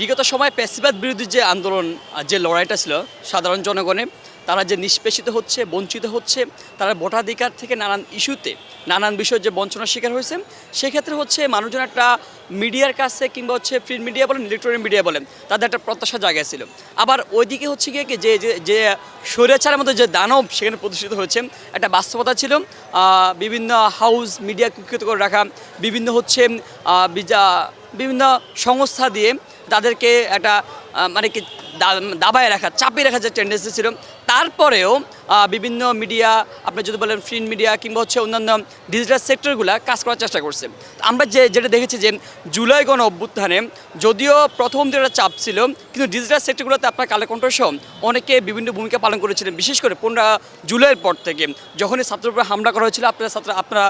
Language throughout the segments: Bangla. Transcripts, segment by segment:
বিগত সময় পেশিবাদ বিরোধী যে আন্দোলন যে লড়াইটা ছিল, সাধারণ জনগণে, তারা যে নিষ্পেষিত হচ্ছে, বঞ্চিত হচ্ছে, তারা ভোটাধিকার থেকে নানান ইস্যুতে নানান বিষয় যে বঞ্চনার শিকার হয়েছে, সেক্ষেত্রে হচ্ছে মানুষজন একটা মিডিয়ার কাছে কিংবা হচ্ছে প্রিন্ট মিডিয়া বলেন ইলেকট্রনিক মিডিয়া বলেন, তাদের একটা প্রত্যাশা জায়গায় ছিল আবার ওইদিকে হচ্ছে গিয়ে কি, যে, যে- যে স্বৈরাচারের মধ্যে যে দানব সেখানে প্রতিষ্ঠিত হয়েছে, একটা বাস্তবতা ছিল বিভিন্ন হাউস মিডিয়া কুক্ষিত করে রাখা, বিভিন্ন হচ্ছে বিভিন্ন সংস্থা দিয়ে তাদেরকে একটা মানে কি দাবায় রাখা, চাপিয়ে রাখার যে টেন্ডেন্সি ছিল, তারপরেও বিভিন্ন মিডিয়া আপনি যদি বলেন প্রিন্ট মিডিয়া কিংবা হচ্ছে অন্যান্য ডিজিটাল সেক্টরগুলো কাজ করার চেষ্টা করছে। আমরা যে, যেটা দেখেছি যে, জুলাই গণ অভ্যুত্থানে যদিও প্রথম যেটা চাপ ছিল, কিন্তু ডিজিটাল সেক্টরগুলোতে আপনার কালে কণ্ঠসহ অনেকে বিভিন্ন ভূমিকা পালন করেছিলেন, বিশেষ করে পনেরো জুলাইয়ের পর থেকে। যখনই ছাত্রের উপরে হামলা করা হয়েছিল, আপনারা ছাত্র, আপনারা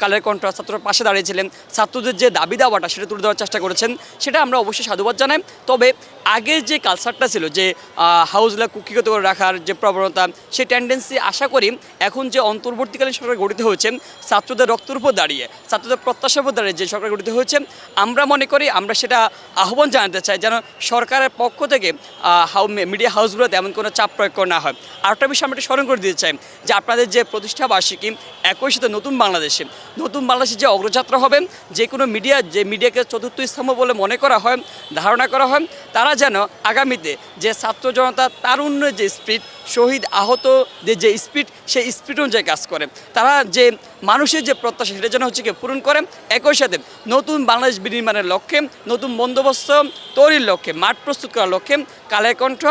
কালের কণ্ঠ ছাত্রের পাশে দাঁড়িয়েছিলেন। ছাত্রদের যে দাবি দাওয়াটা, সেটা তুলে দেওয়ার চেষ্টা করেছেন, সেটা আমরা অবশ্যই সাধুবাদ জানাই। তবে আগের যে কালচারটা ছিল যে হাউসগুলো কুক্ষিগত করে রাখার যে প্রবণতা, সেই টেন্ডেন্সি আশা করি এখন যে অন্তর্বর্তীকালীন সরকার গঠিত হয়েছে, ছাত্রদের রক্তের উপর দাঁড়িয়ে, ছাত্রদের প্রত্যাশার উপর দাঁড়িয়ে যে সরকার গঠিত হয়েছে, আমরা মনে করি আমরা সেটা আহ্বান জানাতে চাই যেন সরকারের পক্ষ থেকে মিডিয়া হাউসগুলোতে এমন কোনো চাপ প্রয়োগ করা না হয়। আরেকটা বিষয় আমরা স্মরণ করে দিতে চাই যে, আপনাদের যে প্রতিষ্ঠা বার্ষিকী, একই সাথে নতুন বাংলাদেশে নতুন বাংলাদেশে যে অগ্রযাত্রা হবে, যে কোনো মিডিয়া যে মিডিয়াকে চতুর্থ স্তম্ভ বলে মনে করা হয়, ধারণা করা হয়, তারা যেন আগামীতে যে ছাত্র জনতা তারুণ্যের যে স্পিড শহীদ আহতদের যে স্পিড সেই স্পিড অনুযায়ী কাজ করে। তারা যে মানুষের যে প্রত্যাশা সেটা যেন হচ্ছে পূরণ করে। একই সাথে নতুন বাংলাদেশ বিনির্মাণের লক্ষ্যে, নতুন বন্দোবস্ত তৈরির লক্ষ্যে, মাঠ প্রস্তুত করার লক্ষ্যে কালের কণ্ঠ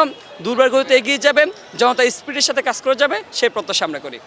দুর্বার গতিতে এগিয়ে যাবেন জনতা স্পিডের সাথে কাজ করে যাবে, সেই প্রত্যাশা আমরা করি।